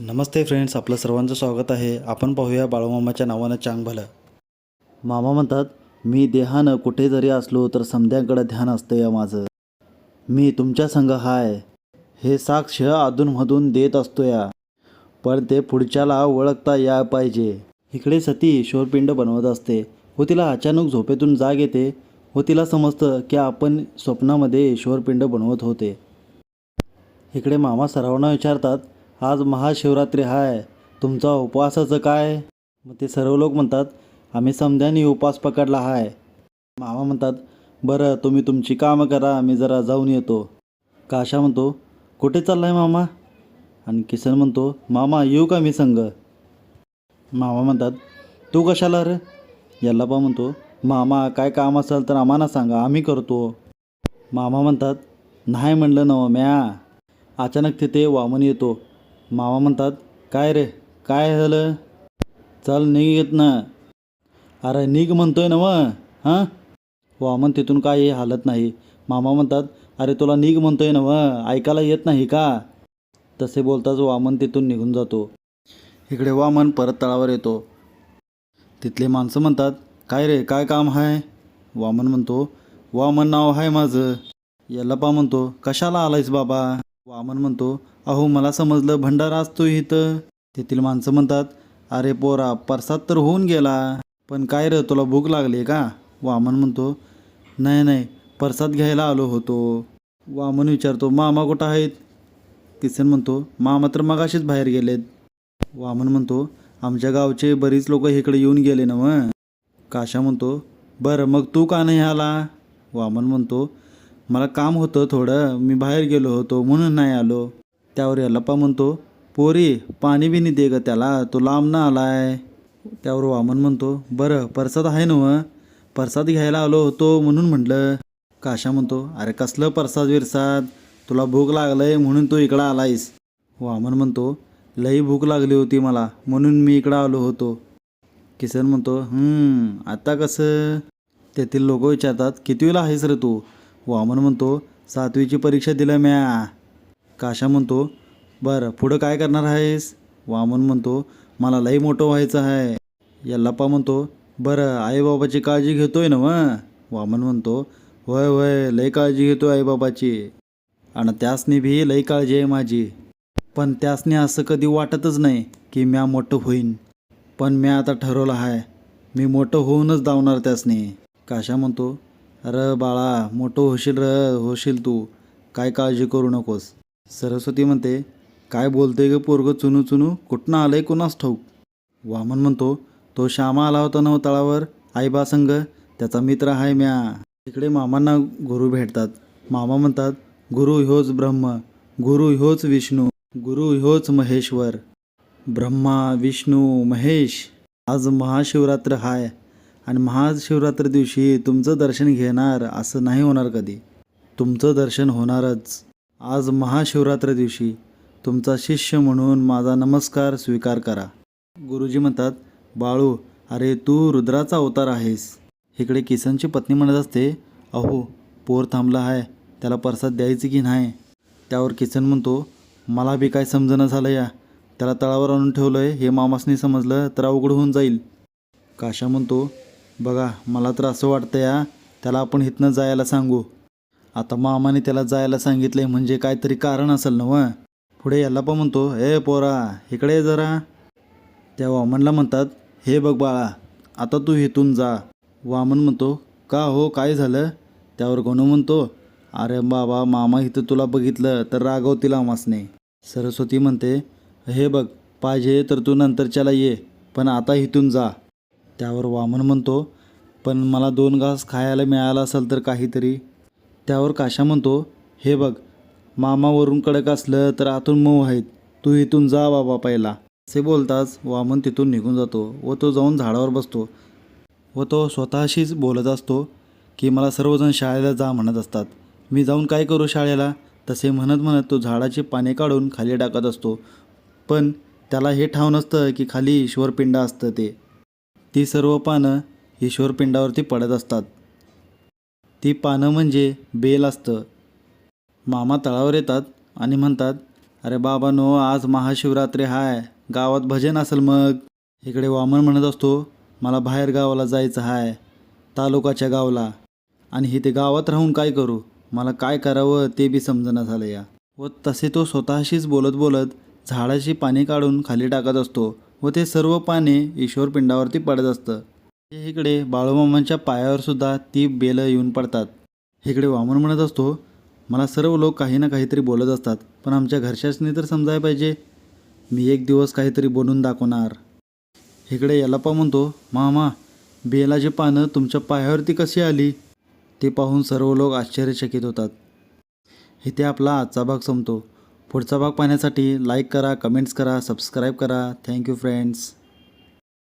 नमस्ते friends आपलं सर्वांचं स्वागत आहे. आपण पाहूया बाळूमामाच्या नावानं चांग भलं. मामा म्हणतात मी देहानं कुठे जरी असलो तर समध्याकडं ध्यान असतं या माझं. मी तुमच्या संग हाय. हे साक्ष अधूनमधून देत असतो या. पण ते पुढच्याला ओळखता या पाहिजे. इकडे सती शोरपिंड बनवत असते. व तिला अचानक झोपेतून जाग येते. व तिला समजतं की आपण स्वप्नामध्ये शोरपिंड बनवत होते. इकडे मामा सर्वांना विचारतात आज महाशिवरात्री हाय. तुमचा उपवासाचं काय? मग ते सर्व लोक म्हणतात आम्ही समध्यानी उपवास पकडला हाय. मामा म्हणतात बरं तुम्ही तुमची कामं करा आम्ही जरा जाऊन येतो. काशा म्हणतो कुठे चाललाय मामा? आणि किसन म्हणतो मामा येऊ का मी संग? मामा म्हणतात तू कशाला रे? यल्लापा म्हणतो मामा काय काम असेल तर आम्हाला सांगा आम्ही करतो. मामा म्हणतात नाही म्हणलं नव म्या अचानक तिथे वामन येतो. मामा म्हणतात काय रे? काय झालं? चल निघ येत ना अरे निघ म्हणतोय ना मग हां? वामन तिथून काही हालत नाही. मामा म्हणतात अरे तुला निघ म्हणतोय ना मग ऐकायला येत नाही का? तसे बोलताच वामन तिथून निघून जातो. इकडे वामन परत तळावर येतो. तिथले माणसं म्हणतात काय रे काय काम आहे वामन म्हणतो वामन नाव आहे माझं. यल्लापा म्हणतो कशाला आलायस बाबा? वामन म्हणतो अहो मला समजलं भंडारा असतो इथं. तेथील माणसं म्हणतात अरे पोरा परसाद तर होऊन गेला पण काय रे तुला भूक लागली का? वामन म्हणतो नाही नाही परसाद घ्यायला आलो होतो. वामन विचारतो मामा कुठं आहेत? किसन म्हणतो मामा तर मगाशीच बाहेर गेलेत. वामन म्हणतो आमच्या गावचे बरीच लोक इकडे येऊन गेले ना मग काशा म्हणतो बरं मग तू का नाही आला? वामन म्हणतो मला काम होतं थोडं मी बाहेर गेलो होतो म्हणून नाही आलो. त्यावर यल्लप्पा म्हणतो पोरी पाणी बिनी दे ग त्याला तो लांब ना आलाय. त्यावर वामन म्हणतो बरं परसाद आहे ना परसाद घ्यायला आलो होतो म्हणून म्हटलं. काशा म्हणतो अरे कसलं परसाद विरसाद तुला भूक लागलंय म्हणून तू इकडं आलायस. वामन म्हणतो लई भूक लागली होती मला म्हणून मी इकडं आलो होतो. किसन म्हणतो आता कसं? तेथील लोक विचारतात कितवीला आहेस रे तू? वामन म्हणतो सातवीची परीक्षा दिल्या म्या. काशा म्हणतो बरं पुढं काय करणार आहेस? वामन म्हणतो मला लई मोठं व्हायचं आहे यल्लाप्पा म्हणतो बरं आईबाबाची काळजी घेतोय ना मग वामन म्हणतो होय होय लई काळजी घेतो आईबाबाची. आणि त्यासनी भी लई काळजी आहे माझी. पण त्यासनी असं कधी वाटतच नाही की म्या मोठं होईन. पण म्या आता ठरवलं आहे मी मोठं होऊनच धावणार त्यासनी. काशा म्हणतो अरे बाळा मोठं होशील र होशील तू. काय काळजी करू नकोस. सरस्वती म्हणते काय बोलते ग पोरग चुनू चुनू? कुठनं आलंय कुणास ठाऊक? वामन म्हणतो तो श्यामा आला होता ना तळावर आईबा संग. त्याचा मित्र आहे म्या. तिकडे मामांना गुरु भेटतात. मामा म्हणतात गुरु ह्योच ब्रह्म गुरु ह्योच विष्णू गुरु ह्योच महेश्वर. ब्रह्मा विष्णू महेश. आज महाशिवरात्र हाय. आणि महाशिवरात्र दिवशी तुमचं दर्शन घेणार असं नाही होणार कधी. तुमचं दर्शन होणारच. आज महाशिवरात्र दिवशी तुमचा शिष्य म्हणून माझा नमस्कार स्वीकार करा. गुरुजी म्हणतात बाळू अरे तू रुद्राचा अवतार आहेस. इकडे किसनची पत्नी म्हणत असते अहो पोर थांबला आहे. त्याला प्रसाद द्यायची की नाही? त्यावर किसन म्हणतो मला बी काय समजणं झालं या. त्याला तळावर आणून ठेवलं आहे हे मामासनी समजलं तर अवघड होऊन जाईल. काशा म्हणतो बघा मला तर असं वाटतं या त्याला आपण इथनं जायला सांगू. आता मामाने त्याला जायला सांगितलंय म्हणजे काहीतरी कारण असेल ना व पुढे याला पण म्हणतो ए पोरा इकडे जरा. त्या वामनला म्हणतात हे बघ बाळा आता तू इथून जा. वामन म्हणतो का हो काय झालं? त्यावर गणू म्हणतो अरे बाबा मामा इथं तुला बघितलं तर रागवतील आमासने सरस्वती म्हणते हे बघ पाहिजे तर तू नंतरच्याला ये पण आता इथून जा. त्यावर वामन म्हणतो पण मला दोन घास खायला मिळालं असेल तर काहीतरी. त्यावर काशा म्हणतो हे बघ मामावरून कडक असलं तर आतून मऊ आहेत. तू इथून जा बाबा पहिला. असे बोलताच वामन तिथून निघून जातो व तो जाऊन झाडावर बसतो व तो स्वतःशीच बोलत असतो की मला सर्वजण शाळेला जा म्हणत असतात. मी जाऊन काय करू शाळेला? तसे म्हणत म्हणत तो झाडाची पाने काढून खाली टाकत असतो. पण त्याला हे ठाव नसतं की खाली ईश्वरपिंड असतं ते. ती सर्व पानं ईश्वरपिंडावरती पडत असतात. ती पानं म्हणजे बेल असतं. मामा तळावर येतात आणि म्हणतात अरे बाबा नो आज महाशिवरात्री हाय गावात भजन असेल मग. इकडे वामन म्हणत असतो मला बाहेर गावाला जायचं हाय तालुकाच्या गावाला. आणि इथे गावात राहून काय करू? मला काय करावं ते बी समजना झालं या. व तसे तो स्वतःशीच बोलत बोलत झाडाची पाने काढून खाली टाकत असतो. व ते सर्व पाने ईश्वर पिंडावरती पडत असतं. इकडे बाळूमामांच्या पायावर सुद्धा ती बेलं येऊन पडतात. इकडे वामन म्हणत असतो मला सर्व लोक काही ना काहीतरी बोलत असतात पण आमच्या घरच्याचनी तर समजायला पाहिजे. मी एक दिवस काहीतरी बोलून दाखवणार. इकडे यलापा म्हणतो मामा बेलाची पानं तुमच्या पायावरती कशी आली? ते पाहून सर्व लोक आश्चर्यचकित होतात. इथे आपला आजचा भाग संपतो. पुढचा भाग पाहण्यासाठी लाईक करा कमेंट्स करा सबस्क्राईब करा. Thank you friends